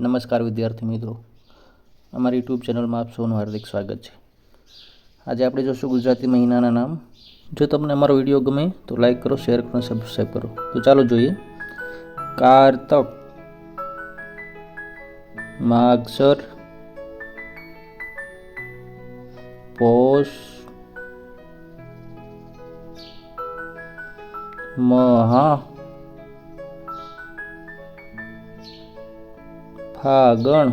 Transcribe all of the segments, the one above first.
નમસ્કાર વિદ્યાર્થી મિત્રો. અમારી યુટ્યુબ ચેનલમાં આપ સૌનું હાર્દિક સ્વાગત છે. આજે આપણે જોશું ગુજરાતી મહિનાના નામ. જો તમને અમારો વીડિયો ગમે તો લાઈક કરો શેર કરો સબસ્ક્રાઈબ કરો. તો ચાલો જોઈએ. કારતક, માગસર પોષ મહા ફાગણ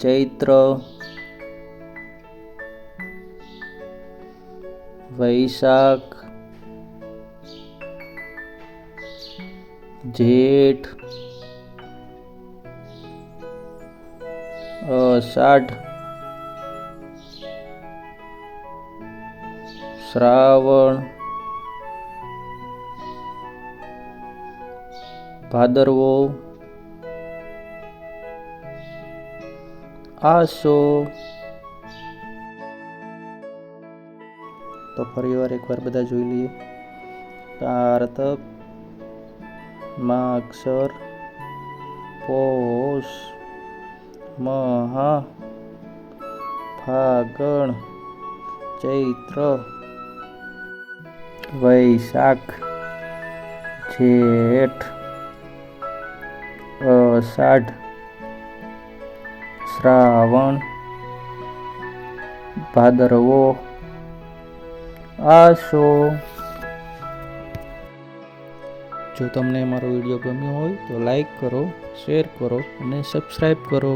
ચૈત્ર વૈશાખ જેઠ અષાઢ શ્રાવણ ભાદરવો, આસો. તો ફરી વાર એકવાર બધા જોઈ લઈએ. કારતક માગસર પોષ મહા, ફાગણ, ચૈત્ર, વૈશાખ, જેઠ અષાઢ શ્રાવણ, ભાદરવો આશો જો તમને મારો વીડિયો ગમ્યો હોય તો લાઈક કરો, શેર કરો અને સબસ્ક્રાઈબ કરો.